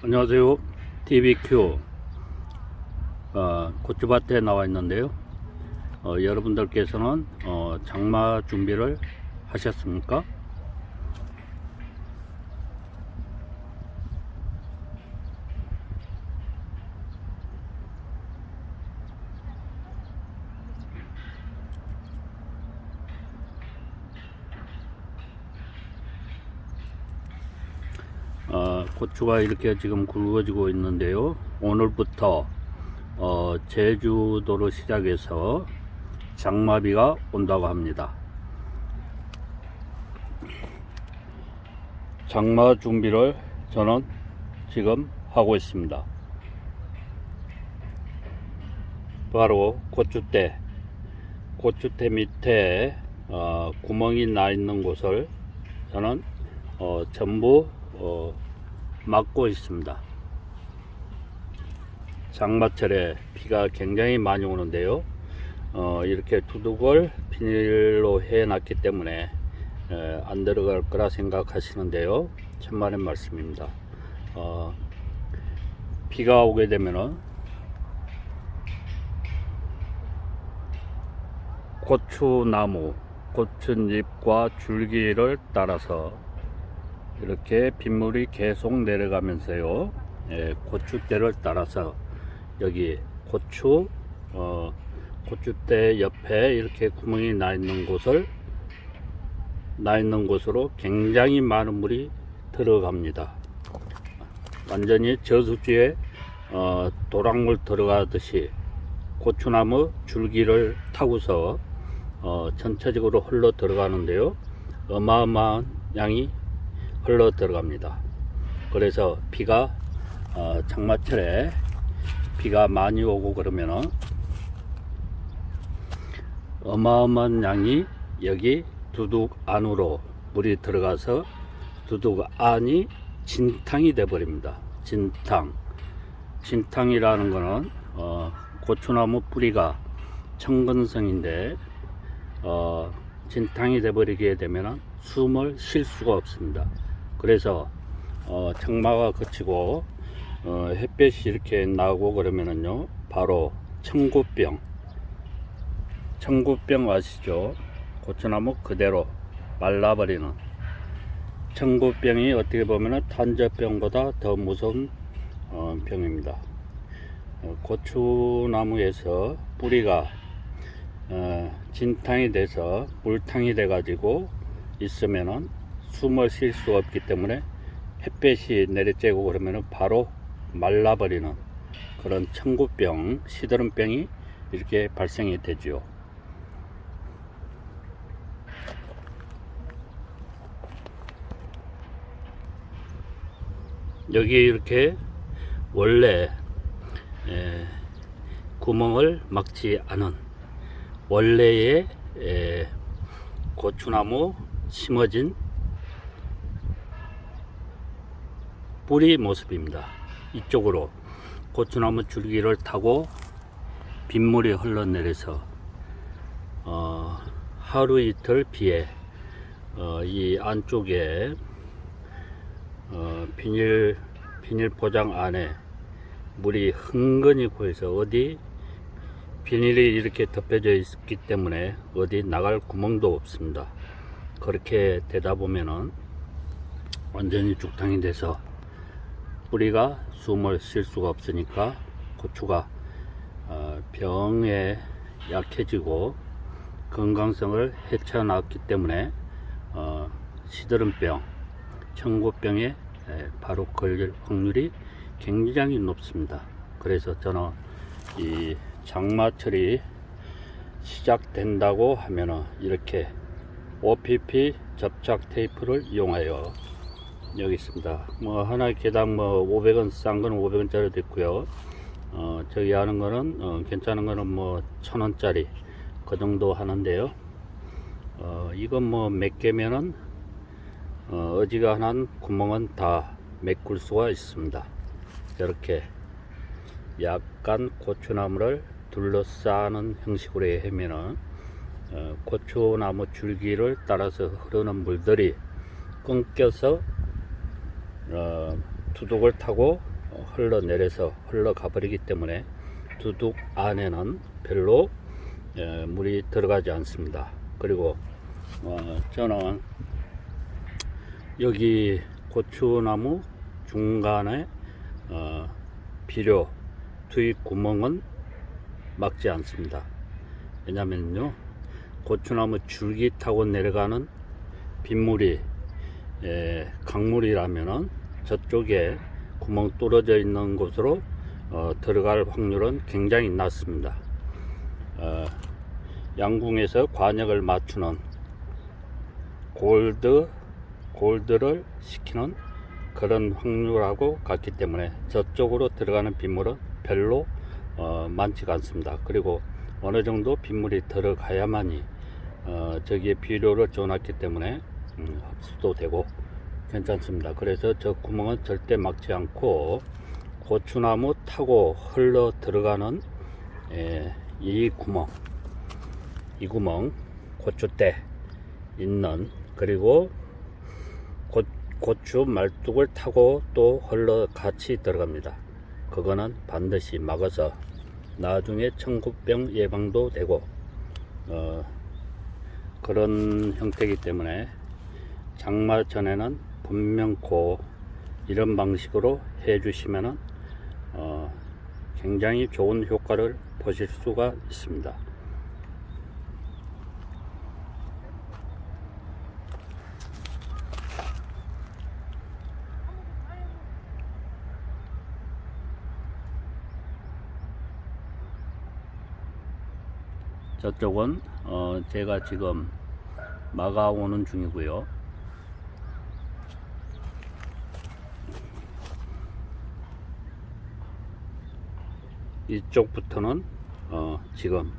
안녕하세요. TVQ 어, 고추밭에 나와 있는데요. 어, 여러분들께서는 어, 장마 준비를 하셨습니까? 어, 고추가 이렇게 지금 굵어지고 있는데요. 오늘부터 어, 제주도로 시작해서 장마비가 온다고 합니다. 장마 준비를 저는 지금 하고 있습니다. 바로 고추대, 고추대 밑에 어, 구멍이 나 있는 곳을 저는 어, 전부 어, 막고 있습니다. 장마철에 비가 굉장히 많이 오는데요. 어, 이렇게 두둑을 비닐로 해놨기 때문에 에, 안 들어갈 거라 생각하시는데요. 천만의 말씀입니다. 어, 비가 오게 되면은 고추나무, 고추잎과 줄기를 따라서 이렇게 빗물이 계속 내려가면서요. 예, 고추대를 따라서 여기 고추 어, 고추대 옆에 이렇게 구멍이 나 있는 곳을 나 있는 곳으로 굉장히 많은 물이 들어갑니다. 완전히 저수지에 어, 도랑물 들어가듯이 고추나무 줄기를 타고서 어, 전체적으로 흘러 들어가는데요. 어마어마한 양이 흘러 들어갑니다. 그래서 비가 어, 장마철에 비가 많이 오고 그러면은 어마어마한 양이 여기 두둑 안으로 물이 들어가서 두둑 안이 진탕이 돼 버립니다. 진탕. 진탕이라는 거는 어, 고추나무 뿌리가 청근성인데 어, 진탕이 돼 버리게 되면 숨을 쉴 수가 없습니다. 그래서 어, 장마가 그치고 어, 햇볕이 이렇게 나오고 그러면은요 바로 청구병. 청구병 아시죠? 고추나무 그대로 말라버리는. 청구병이 어떻게 보면은 탄저병보다 더 무서운 어, 병입니다. 어, 고추나무에서 뿌리가 어, 진탕이 돼서 물탕이 돼 가지고 있으면은 숨을 쉴 수 없기 때문에 햇볕이 내리쬐고 그러면 바로 말라버리는 그런 청구병, 시드름병이 이렇게 발생이 되지요. 여기 이렇게 원래 에, 구멍을 막지 않은 원래의 에, 고추나무 심어진 뿌리 모습입니다. 이쪽으로 고추나무 줄기를 타고 빗물이 흘러내려서 어, 하루 이틀 비에 어, 이 안쪽에 어, 비닐 비닐 포장 안에 물이 흥건히 고여서 어디 비닐이 이렇게 덮여져 있기 때문에 어디 나갈 구멍도 없습니다. 그렇게 되다 보면은 완전히 죽탕이 돼서 뿌리가 숨을 쉴 수가 없으니까 고추가 어, 병에 약해지고 건강성을 해쳐놨기 때문에 어, 시드름병, 청고병에 에, 바로 걸릴 확률이 굉장히 높습니다. 그래서 저는 이 장마철이 시작된다고 하면은 이렇게 OPP 접착 테이프를 이용하여 여기 있습니다. 뭐 하나에 개당 뭐 500원 싼 거는 500원짜리도 있고요. 어 저기 하는 거는 어, 괜찮은 거는 뭐 1000원짜리 그 정도 하는데요. 어 이건 뭐 몇 개면은 어, 어지간한 구멍은 다 메꿀 수가 있습니다. 이렇게 약간 고추나무를 둘러싸는 형식으로 하면은 어, 고추나무 줄기를 따라서 흐르는 물들이 끊겨서 어, 두둑을 타고 어, 흘러내려서 흘러가 버리기 때문에 두둑 안에는 별로 예, 물이 들어가지 않습니다. 그리고 어, 저는 여기 고추나무 중간에 어, 비료 투입 구멍은 막지 않습니다. 왜냐면요 고추나무 줄기 타고 내려가는 빗물이 예, 강물이라면은 저쪽에 구멍 뚫어져 있는 곳으로 어, 들어갈 확률은 굉장히 낮습니다. 어, 양궁에서 관역을 맞추는 골드 골드를 시키는 그런 확률하고 같기 때문에 저쪽으로 들어가는 빗물은 별로 어, 많지가 않습니다. 그리고 어느 정도 빗물이 들어가야만이 어, 저기에 비료를 줘놨기 때문에 음, 흡수도 되고 괜찮습니다. 그래서 저 구멍은 절대 막지 않고 고추나무 타고 흘러 들어가는 예, 이 구멍 이 구멍 고추대 있는 그리고 고, 고추 말뚝을 타고 또 흘러 같이 들어갑니다. 그거는 반드시 막아서 나중에 청국병 예방도 되고 어, 그런 형태이기 때문에 장마 전에는 분명코 이런 방식으로 해 주시면은 어, 굉장히 좋은 효과를 보실 수가 있습니다. 저쪽은 어, 제가 지금 막아오는 중이고요. 이쪽부터는 어, 지금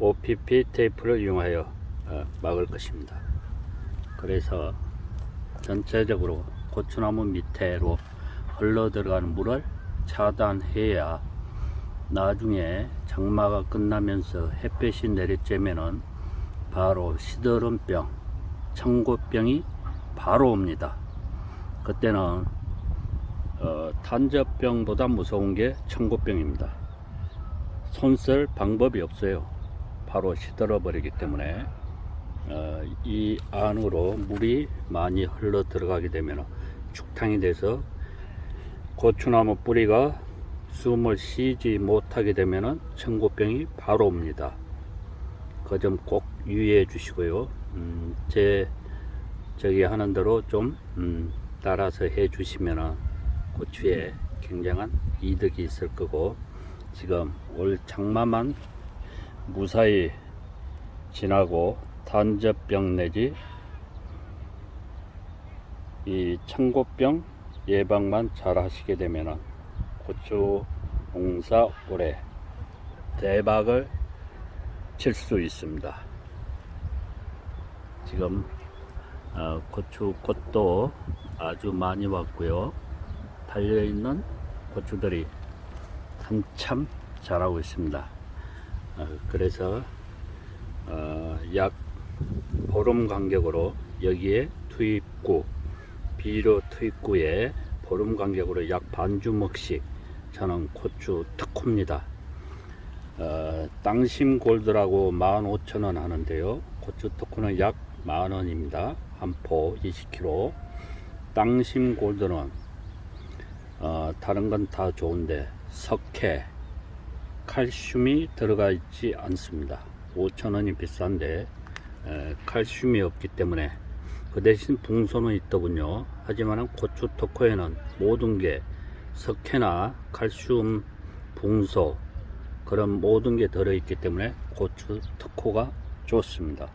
OPP 테이프를 이용하여 어, 막을 것입니다. 그래서 전체적으로 고추나무 밑으로 흘러 들어가는 물을 차단해야 나중에 장마가 끝나면서 햇볕이 내리쬐면은 바로 시드름병, 청고병이 바로 옵니다. 그때는 어, 탄저병보다 무서운 게 청고병입니다. 손쓸 방법이 없어요. 바로 시들어 버리기 때문에 어, 이 안으로 물이 많이 흘러 들어가게 되면 축탕이 돼서 고추나무 뿌리가 숨을 쉬지 못하게 되면 청고병이 바로 옵니다. 그 점 꼭 유의해 주시고요. 음, 제 저기 하는 대로 좀 음, 따라서 해 주시면은 고추에 굉장한 이득이 있을 거고 지금 올 장마만 무사히 지나고 단접병 내지 이 청고병 예방만 잘 하시게 되면은 고추 농사 올해 대박을 칠 수 있습니다. 지금 어, 고추 꽃도 아주 많이 왔고요. 달려 있는 고추들이 한참 자라고 있습니다. 어, 그래서 어, 약 보름 간격으로 여기에 투입구 비료 투입구에 보름 간격으로 약 반 주먹씩 저는 고추 특호입니다. 어, 땅심 골드라고 15,000원 하는데요. 고추 특호는 약 만원입니다. 한 포 20kg. 땅심 골드는 어, 다른 건 다 좋은데 석회, 칼슘이 들어가 있지 않습니다. 5,000원이 비싼데 에, 칼슘이 없기 때문에 그 대신 붕소는 있더군요. 하지만 고추 토코에는 모든 게 석회나 칼슘, 붕소 그런 모든 게 들어있기 때문에 고추 특호가 좋습니다.